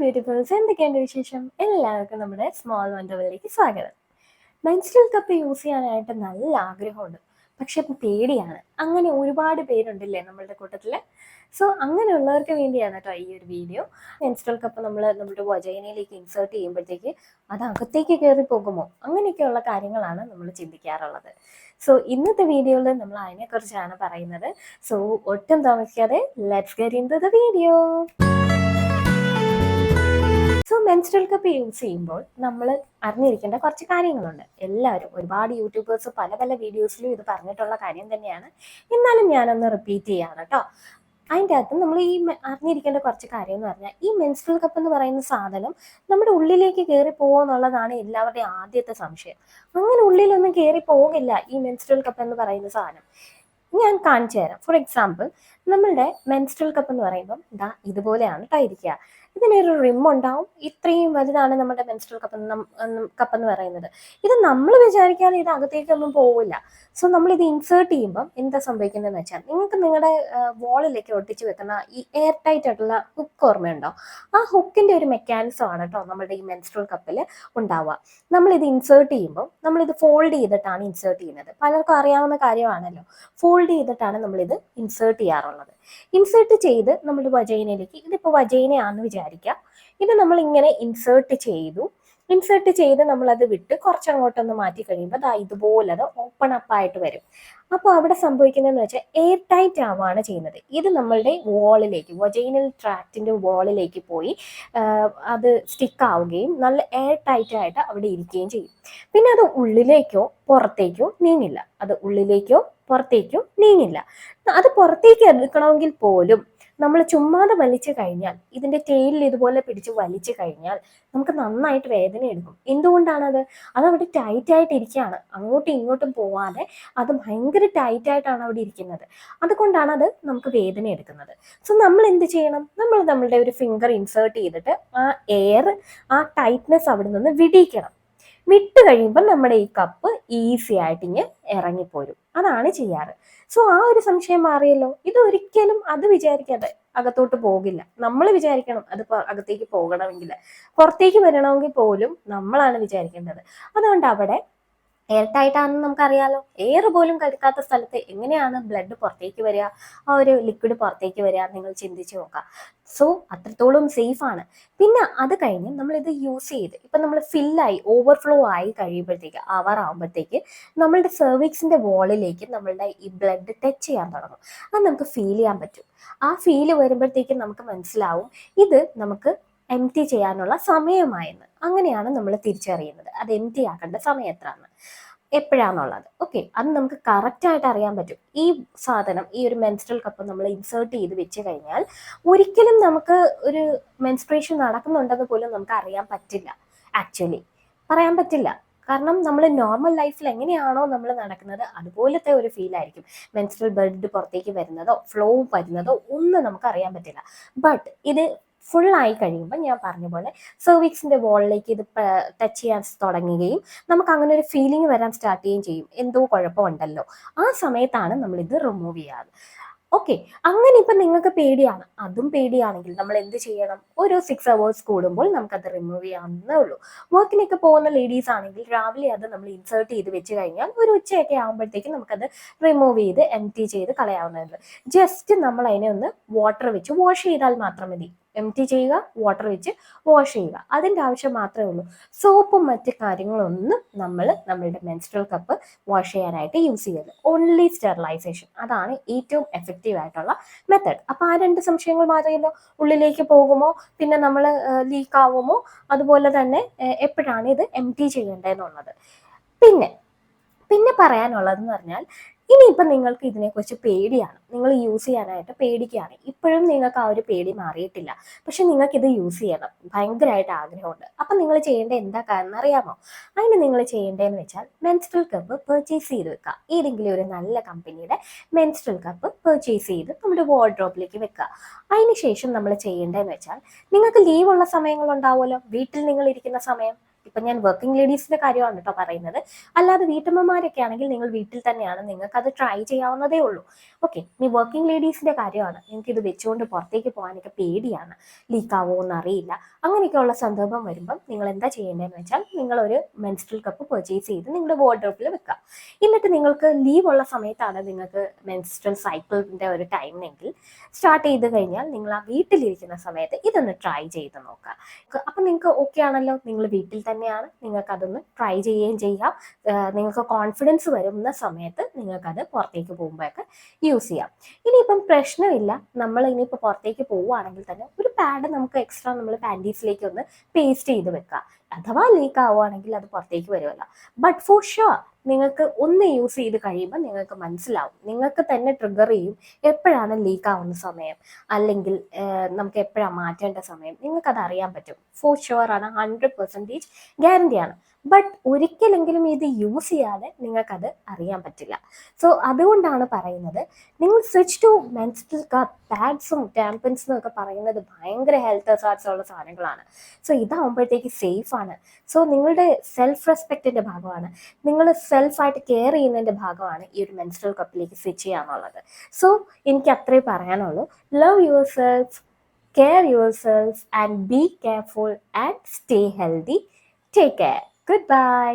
ബ്യൂട്ടിഫുൾസ് എന്തൊക്കെയുണ്ട് വിശേഷം? എല്ലാവർക്കും നമ്മുടെ സ്മോൾ വണ്ടറിലേക്ക് സ്വാഗതം. മെൻസ്ട്രൽ കപ്പ് യൂസ് ചെയ്യാനായിട്ട് നല്ല ആഗ്രഹമുണ്ട്. പക്ഷെ പേടിയാണ്. അങ്ങനെ ഒരുപാട് പേരുണ്ടല്ലേ നമ്മളുടെ കൂട്ടത്തിൽ സോ അങ്ങനെയുള്ളവർക്ക് വേണ്ടിയാണ് കേട്ടോ ഈ ഒരു വീഡിയോ മെൻസ്ട്രൽ കപ്പ് നമ്മൾ നമ്മുടെ വജൈനയിലേക്ക് ഇൻസേർട്ട് ചെയ്യുമ്പോഴത്തേക്ക് അത് അകത്തേക്ക് കയറി പോകുമോ? അങ്ങനെയൊക്കെയുള്ള കാര്യങ്ങളാണ് നമ്മൾ ചിന്തിക്കാറുള്ളത്. സോ ഇന്നത്തെ വീഡിയോയിൽ നമ്മൾ അതിനെക്കുറിച്ചാണ് പറയുന്നത്. സോ ഒട്ടും താമസിക്കാതെ let's get in the video so menstrual cup use ചെയ്യുമ്പോൾ നമ്മൾ അറിഞ്ഞിരിക്കേണ്ട കുറച്ച് കാര്യങ്ങളുണ്ട്. എല്ലാവരും ഒരുപാട് യൂട്യൂബേഴ്സ് പല പല വീഡിയോസിലും ഇത് പറഞ്ഞിട്ടുള്ള കാര്യം തന്നെയാണ്. എന്നാലും ഞാനൊന്ന് റിപ്പീറ്റ് ചെയ്യാണ് കേട്ടോ അതിന്റെ അകത്ത് നമ്മൾ ഈ അറിഞ്ഞിരിക്കേണ്ട കുറച്ച് കാര്യം എന്ന് പറഞ്ഞാൽ ഈ മെൻസ്ട്രൽ കപ്പ് എന്ന് പറയുന്ന സാധനം നമ്മുടെ ഉള്ളിലേക്ക് കയറി പോകുമെന്നുള്ളതാണ് എല്ലാവരുടെയും ആദ്യത്തെ സംശയം. അങ്ങനെ ഉള്ളിലൊന്നും കയറി പോകില്ല ഈ മെൻസ്ട്രൽ കപ്പ് എന്ന് പറയുന്ന സാധനം. ഞാൻ കാണിച്ചു തരാം. ഫോർ എക്സാമ്പിൾ നമ്മളുടെ മെൻസ്ട്രൽ കപ്പ് എന്ന് പറയുമ്പം ഇതാ ഇതുപോലെയാണ് തയ്ക്കുക ഇതിനൊരു റിം ഉണ്ടാവും. ഇത്രയും വലുതാണ് നമ്മുടെ മെൻസ്ട്രൽ കപ്പ് കപ്പ് എന്ന് പറയുന്നത്. ഇത് നമ്മൾ വിചാരിക്കാതെ ഇത് അകത്തേക്കൊന്നും പോവില്ല. സോ നമ്മൾ ഇത് ഇൻസേർട്ട് ചെയ്യുമ്പം എന്താ സംഭവിക്കുന്നതെന്ന് വെച്ചാൽ നിങ്ങൾക്ക് നിങ്ങളുടെ വാളിലേക്ക് ഒട്ടിച്ച് വെക്കുന്ന ഈ എയർ ടൈറ്റ് ആയിട്ടുള്ള ഹുക്ക് ഓർമ്മയുണ്ടോ? ആ ഹുക്കിന്റെ ഒരു മെക്കാനിസം ആണ് കേട്ടോ നമ്മുടെ ഈ മെൻസ്ട്രൽ കപ്പിൽ ഉണ്ടാവുക. ഇത് ഇൻസേർട്ട് ചെയ്യുമ്പോൾ നമ്മൾ ഇത് ഫോൾഡ് ചെയ്തിട്ടാണ് ഇൻസേർട്ട് ചെയ്യുന്നത്. പലർക്കും അറിയാവുന്ന കാര്യമാണല്ലോ. ഫോൾഡ് ചെയ്തിട്ടാണ് നമ്മൾ ഇത് ഇൻസേർട്ട് ചെയ്യാറുള്ളത്. ഇൻസേർട്ട് ചെയ്ത് നമ്മുടെ വജൈനയിലേക്ക് ഇതിപ്പോൾ വജൈനയാണെന്ന് വിചാരിക്കാം. ഇത് നമ്മൾ ഇങ്ങനെ ഇൻസേർട്ട് ചെയ്തു. ഇൻസേർട്ട് ചെയ്ത് നമ്മൾ അത് വിട്ട് കുറച്ചങ്ങോട്ടൊന്ന് മാറ്റി കഴിയുമ്പോൾ ദാ ഇതുപോലെ അത് ഓപ്പൺ അപ്പ് ആയിട്ട് വരും. അപ്പോൾ അവിടെ സംഭവിക്കുന്നതെന്ന് വെച്ചാൽ എയർ ടൈറ്റ് ആവുകയാണ് ചെയ്യുന്നത്. ഇത് നമ്മളുടെ വാളിലേക്ക് വജൈനൽ ട്രാക്റ്റിന്റെ വാളിലേക്ക് പോയി അത് സ്റ്റിക്ക് ആവുകയും നല്ല എയർ ടൈറ്റ് ആയിട്ട് അവിടെ ഇരിക്കുകയും ചെയ്യും. പിന്നെ അത് ഉള്ളിലേക്കോ പുറത്തേക്കോ നീങ്ങില്ല. അത് ഉള്ളിലേക്കോ പുറത്തേക്കോ നീങ്ങില്ല. അത് പുറത്തേക്ക് എടുക്കണമെങ്കിൽ പോലും നമ്മൾ ചുമ്മാതെ വലിച്ചു കഴിഞ്ഞാൽ ഇതിന്റെ ടെയിലിൽ ഇതുപോലെ പിടിച്ച് വലിച്ചു കഴിഞ്ഞാൽ നമുക്ക് നന്നായിട്ട് വേദന എടുക്കും. എന്തുകൊണ്ടാണത്? അത് അവിടെ ടൈറ്റ് ആയിട്ട് ഇരിക്കുകയാണ്. അങ്ങോട്ടും ഇങ്ങോട്ടും പോവാതെ അത് ഭയങ്കര ടൈറ്റ് ആയിട്ടാണ് അവിടെ ഇരിക്കുന്നത്. അതുകൊണ്ടാണ് അത് നമുക്ക് വേദന എടുക്കുന്നത്. സോ നമ്മൾ എന്ത് ചെയ്യണം? നമ്മൾ നമ്മളുടെ ഒരു ഫിംഗർ ഇൻസേർട്ട് ചെയ്തിട്ട് ആ എയർ ആ ടൈറ്റ്നെസ് അവിടെ നിന്ന് വിടിയിക്കണം. വിട്ട് കഴിയുമ്പോൾ നമ്മുടെ ഈ കപ്പ് ഈസി ആയിട്ട് ഇങ്ങനെ ഇറങ്ങിപ്പോരും. അതാണ് ചെയ്യാറ്. സോ ആ ഒരു സംശയം മാറിയല്ലോ? ഇത് ഒരിക്കലും അത് വിചാരിക്കാതെ അകത്തോട്ട് പോകില്ല. നമ്മൾ വിചാരിക്കണം അത് അകത്തേക്ക് പോകണമെങ്കിൽ പുറത്തേക്ക് വരണമെങ്കിൽ പോലും നമ്മളാണ് വിചാരിക്കേണ്ടത്. അതുകൊണ്ട് അവിടെ എയർ ടൈറ്റ് ആണെന്ന് നമുക്കറിയാലോ. എയർ പോലും കടുക്കാത്ത സ്ഥലത്ത് എങ്ങനെയാണ് ബ്ലഡ് പുറത്തേക്ക് വരിക? ആ ഒരു ലിക്വിഡ് പുറത്തേക്ക് വരിക നിങ്ങൾ ചിന്തിച്ച് നോക്കുക. സോ അത്രത്തോളം ആണ്. പിന്നെ അത് കഴിഞ്ഞ് ഇത് യൂസ് ചെയ്ത് ഇപ്പം നമ്മൾ ഫില്ലായി ഓവർഫ്ലോ ആയി കഴിയുമ്പോഴത്തേക്ക് അവർ ആകുമ്പോഴത്തേക്ക് നമ്മളുടെ സെർവിക്സിന്റെ വോളിലേക്ക് നമ്മളുടെ ഈ ബ്ലഡ് ടച്ച് ചെയ്യാൻ തുടങ്ങും. അത് നമുക്ക് ഫീൽ ചെയ്യാൻ പറ്റും. ആ ഫീൽ വരുമ്പോഴത്തേക്കും നമുക്ക് മനസ്സിലാവും ഇത് നമുക്ക് എം ചെയ്യാനുള്ള സമയമായെന്ന്. അങ്ങനെയാണ് നമ്മൾ തിരിച്ചറിയുന്നത്. അത് എം ടി ആക്കേണ്ട സമയം എപ്പോഴാന്നുള്ളത്. ഓക്കെ അത് നമുക്ക് കറക്റ്റ് ആയിട്ട് അറിയാൻ പറ്റും. ഈ സാധനം ഈ ഒരു മെൻസ്ട്രൽ കപ്പ് നമ്മൾ ഇൻസേർട്ട് ചെയ്ത് വെച്ച് കഴിഞ്ഞാൽ ഒരിക്കലും നമുക്ക് ഒരു മെൻസ്ട്രേഷൻ നടക്കുന്നുണ്ടെന്ന് പോലും നമുക്ക് അറിയാൻ പറ്റില്ല ആക്ച്വലി പറയാൻ പറ്റില്ല. കാരണം നമ്മൾ നോർമൽ ലൈഫിൽ എങ്ങനെയാണോ നമ്മൾ നടക്കുന്നത് അതുപോലത്തെ ഒരു ഫീൽ ആയിരിക്കും. മെൻസ്ട്രൽ ബ്ലഡ് പുറത്തേക്ക് വരുന്നതോ ഫ്ലോ വരുന്നതോ ഒന്നും നമുക്ക് അറിയാൻ പറ്റില്ല. ബട്ട് ഇത് ഫുൾ ആയി കഴിയുമ്പോൾ ഞാൻ പറഞ്ഞ പോലെ സെർവിക്സിന്റെ വോളിലേക്ക് ഇത് ടച്ച് ചെയ്യാൻ തുടങ്ങുകയും നമുക്ക് അങ്ങനെ ഒരു ഫീലിംഗ് വരാൻ സ്റ്റാർട്ട് ചെയ്യുകയും ചെയ്യും. എന്തോ കുഴപ്പമുണ്ടല്ലോ. ആ സമയത്താണ് നമ്മൾ ഇത് റിമൂവ് ചെയ്യാറ്. ഓക്കെ അങ്ങനെ ഇപ്പം നിങ്ങൾക്ക് പേടിയാണ്. അതും പേടിയാണെങ്കിൽ നമ്മൾ എന്ത് ചെയ്യണം? ഒരു സിക്സ് അവേഴ്സ് കൂടുമ്പോൾ നമുക്കത് റിമൂവ് ചെയ്യാവുന്നേ ഉള്ളൂ. വർക്കിനൊക്കെ പോകുന്ന ലേഡീസ് ആണെങ്കിൽ രാവിലെ അത് നമ്മൾ ഇൻസേർട്ട് ചെയ്ത് വെച്ച് കഴിഞ്ഞാൽ ഒരു ഉച്ചയൊക്കെ ആകുമ്പോഴത്തേക്കും നമുക്കത് റിമൂവ് ചെയ്ത് എം ചെയ്ത് കളയാവുന്നതാണ്. ജസ്റ്റ് നമ്മൾ അതിനെ ഒന്ന് വാട്ടർ വെച്ച് വാഷ് ചെയ്താൽ മാത്രം മതി. എം ടി ചെയ്യുക വാട്ടർ വെച്ച് വാഷ് ചെയ്യുക. അതിന്റെ ആവശ്യം മാത്രമേ ഉള്ളൂ. സോപ്പും മറ്റ് കാര്യങ്ങളൊന്നും നമ്മൾ നമ്മളുടെ മെൻസ്ട്രൽ കപ്പ് വാഷ് ചെയ്യാനായിട്ട് യൂസ് ചെയ്യരുത്. ഓൺലി സ്റ്റെറിലൈസേഷൻ അതാണ് ഏറ്റവും എഫക്റ്റീവ് ആയിട്ടുള്ള മെത്തേഡ് അപ്പോൾ ആ രണ്ട് സംശയങ്ങൾ മാറിയല്ലോ ഉള്ളിലേക്ക് പോകുമോ? പിന്നെ നമ്മൾ ലീക്ക് ആവുമോ? അതുപോലെ തന്നെ എപ്പോഴാണ് ഇത് എം ടി ചെയ്യേണ്ടതെന്നുള്ളത്. പിന്നെ പിന്നെ പറയാനുള്ളതെന്ന് പറഞ്ഞാൽ ഇനിയിപ്പം നിങ്ങൾക്ക് ഇതിനെക്കുറിച്ച് പേടിയാണ്. നിങ്ങൾ യൂസ് ചെയ്യാനായിട്ട് പേടിക്കുകയാണ്. ഇപ്പോഴും നിങ്ങൾക്ക് ആ ഒരു പേടി മാറിയിട്ടില്ല. പക്ഷെ നിങ്ങൾക്ക് ഇത് യൂസ് ചെയ്യണം. ഭയങ്കരമായിട്ട് ആഗ്രഹമുണ്ട്. അപ്പം നിങ്ങൾ ചെയ്യേണ്ട എന്താ കാരണം അറിയാമോ? അതിന് നിങ്ങൾ ചെയ്യേണ്ടതെന്ന് വെച്ചാൽ മെൻസ്ട്രൽ കപ്പ് പെർച്ചേസ് ചെയ്ത് വെക്കുക. ഏതെങ്കിലും ഒരു നല്ല കമ്പനിയുടെ മെൻസ്ട്രൽ കപ്പ് പെർച്ചേസ് ചെയ്ത് നമ്മുടെ വാർഡ്രോബിലേക്ക് വെക്കുക. അതിന് ശേഷം നമ്മൾ ചെയ്യേണ്ടതെന്ന് വെച്ചാൽ നിങ്ങൾക്ക് ലീവുള്ള സമയങ്ങളുണ്ടാവുമല്ലോ വീട്ടിൽ നിങ്ങൾ ഇരിക്കുന്ന സമയം. ഇപ്പൊ ഞാൻ വർക്കിംഗ് ലേഡീസിന്റെ കാര്യമാണ് കേട്ടോ പറയുന്നത്. അല്ലാതെ വീട്ടമ്മമാരൊക്കെ ആണെങ്കിൽ നിങ്ങൾ വീട്ടിൽ തന്നെയാണ് നിങ്ങൾക്ക് അത് ട്രൈ ചെയ്യാവുന്നതേ ഉള്ളൂ. ഓക്കെ ഇനി വർക്കിംഗ് ലേഡീസിന്റെ കാര്യമാണ്. നിങ്ങൾക്ക് ഇത് വെച്ചുകൊണ്ട് പുറത്തേക്ക് പോകാനൊക്കെ പേടിയാണ്. ലീക്ക് എന്നറിയില്ല അങ്ങനെയൊക്കെയുള്ള സന്ദർഭം വരുമ്പം നിങ്ങൾ എന്താ ചെയ്യേണ്ടതെന്ന് വെച്ചാൽ നിങ്ങൾ ഒരു മെൻസ്ട്രൽ കപ്പ് പർച്ചേസ് ചെയ്ത് നിങ്ങളുടെ വാർഡ്രോപ്പിൽ വെക്കുക. എന്നിട്ട് നിങ്ങൾക്ക് ലീവ് ഉള്ള സമയത്താണ് നിങ്ങൾക്ക് മെൻസ്ട്രൽ സൈക്കിളിന്റെ ഒരു ടൈം എങ്കിൽ സ്റ്റാർട്ട് ചെയ്ത് കഴിഞ്ഞാൽ നിങ്ങൾ ആ വീട്ടിലിരിക്കുന്ന സമയത്ത് ഇതൊന്ന് ട്രൈ ചെയ്ത് നോക്കുക. അപ്പം നിങ്ങൾക്ക് ഓക്കെ ആണല്ലോ. നിങ്ങൾ വീട്ടിൽ തന്നെയാണ് നിങ്ങൾക്ക് അതൊന്ന് ട്രൈ ചെയ്യുകയും ചെയ്യാം നിങ്ങൾക്ക് കോൺഫിഡൻസ് വരുന്ന സമയത്ത് നിങ്ങൾക്കത് പുറത്തേക്ക് പോകുമ്പോഴൊക്കെ യൂസ് ചെയ്യാം. ഇനിയിപ്പം പ്രശ്നമില്ല. നമ്മൾ ഇനിയിപ്പോൾ പുറത്തേക്ക് പോവുകയാണെങ്കിൽ തന്നെ ഒരു പാഡ് നമുക്ക് എക്സ്ട്രാ നമ്മൾ പാന്റീസിലേക്ക് ഒന്ന് പേസ്റ്റ് ചെയ്ത് വെക്കാം. അഥവാ ലീക്ക് ആവുകയാണെങ്കിൽ അത് പുറത്തേക്ക് വരുമല്ലോ. ബട്ട് ഫോർ ഷുവർ നിങ്ങൾക്ക് ഒന്ന് യൂസ് ചെയ്ത് കഴിയുമ്പോൾ നിങ്ങൾക്ക് മനസ്സിലാവും. നിങ്ങൾക്ക് തന്നെ ട്രിഗർ ചെയ്യും എപ്പോഴാണ് ലീക്ക് ആവുന്ന സമയം. അല്ലെങ്കിൽ നമുക്ക് എപ്പോഴാണ് മാറ്റേണ്ട സമയം. നിങ്ങൾക്ക് അത് അറിയാൻ പറ്റും. ഫോർ ഷുവർ ആണ് ഹൺഡ്രഡ് പെർസെന്റേജ് ഗ്യാരണ്ടി ആണ്. ബട്ട് ഒരിക്കലെങ്കിലും ഇത് യൂസ് ചെയ്യാതെ നിങ്ങൾക്കത് അറിയാൻ പറ്റില്ല. സോ അതുകൊണ്ടാണ് പറയുന്നത് നിങ്ങൾ സ്വിച്ച് ടു മെൻസ്ട്രൽ കപ്പ് പാഡ്സും ടാമ്പൻസും ഒക്കെ പറയുന്നത് ഭയങ്കര ഹെൽത്ത് ഹസാർട്സ് ഉള്ള സാധനങ്ങളാണ്. സോ ഇതാവുമ്പോഴത്തേക്ക് സേഫ് ആണ്. സോ നിങ്ങളുടെ സെൽഫ് റെസ്പെക്റ്റിന്റെ ഭാഗമാണ്. നിങ്ങൾ സെൽഫായിട്ട് കെയർ ചെയ്യുന്നതിന്റെ ഭാഗമാണ് ഈ ഒരു മെൻസ്ട്രൽ കപ്പിലേക്ക് സ്വിച്ച് ചെയ്യാന്നുള്ളത്. സോ എനിക്ക് അത്രേ പറയാനുള്ളൂ. Love yourself care yourself and be careful and stay healthy take care goodbye